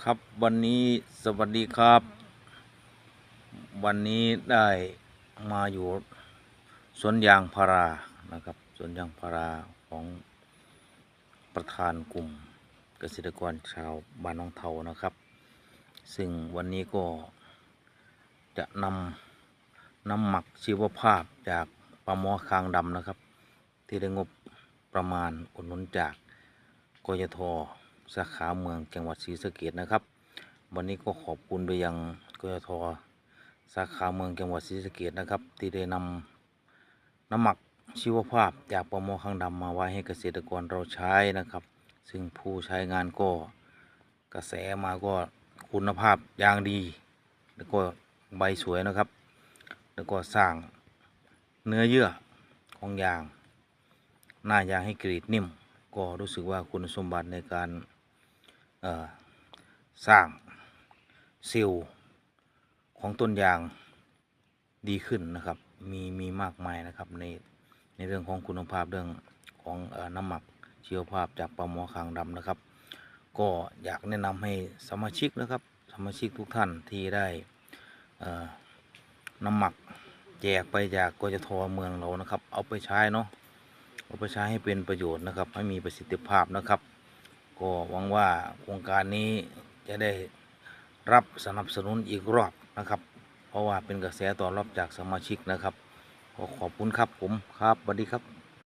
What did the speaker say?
ครับวันนี้สวัสดีครับ วันนี้ได้มาอยู่สวนยางพารานะครับสวนยางพาราของประธานกลุ่มเกษตรกรชาวบ้านหน้องเทานะครับ ซึ่งวันนี้ก็จะนำน้ำหมักชีวภาพจากปลาหมอคางดำนะครับ ที่ได้งบประมาณอุดหนุนจากกยท สาขาเมืองจังหวัดศรีสะเกษนะครับ วันนี้ก็ขอบคุณไปยังกยทสาขาเมืองจังหวัดศรีสะเกษนะครับ ที่ได้นำน้ำหมักชีวภาพจากปลาหมอคางดำมาไว้ให้เกษตรกรเราใช้นะครับ ซึ่งผู้ใช้งานก็กระแสมาก็คุณภาพอย่างดี แล้วก็ใบสวยนะครับ แล้วก็สร้างเนื้อเยื่อของยาง หน้ายางให้กรีดนิ่ม ก็รู้สึกว่าคุณสมบัติในการสร้างเซลล์ของต้นยางดีขึ้นนะครับ มีมีมากมายนะครับในในเรื่องของคุณภาพเรื่องของอน้ำหมักชีวภาพจากปลาหมอคางดำนะครับ ก็อยากแนะนำให้สมาชิกนะครับสมาชิกทุกท่านที่ได้น้ำหมักแจกไปจากกจทเมืองเรานะครับ เอาไปใช้เนาะ เอาไปใช้ให้เป็นประโยชน์นะครับ ให้มีประสิทธิภาพนะครับ ก็หวังว่าโครงการนี้จะได้รับสนับสนุนอีกรอบนะครับ เพราะว่าเป็นกระแสต่อรับจากสมาชิกนะครับขอขอบคุณครับผมครับสวัสดีครับ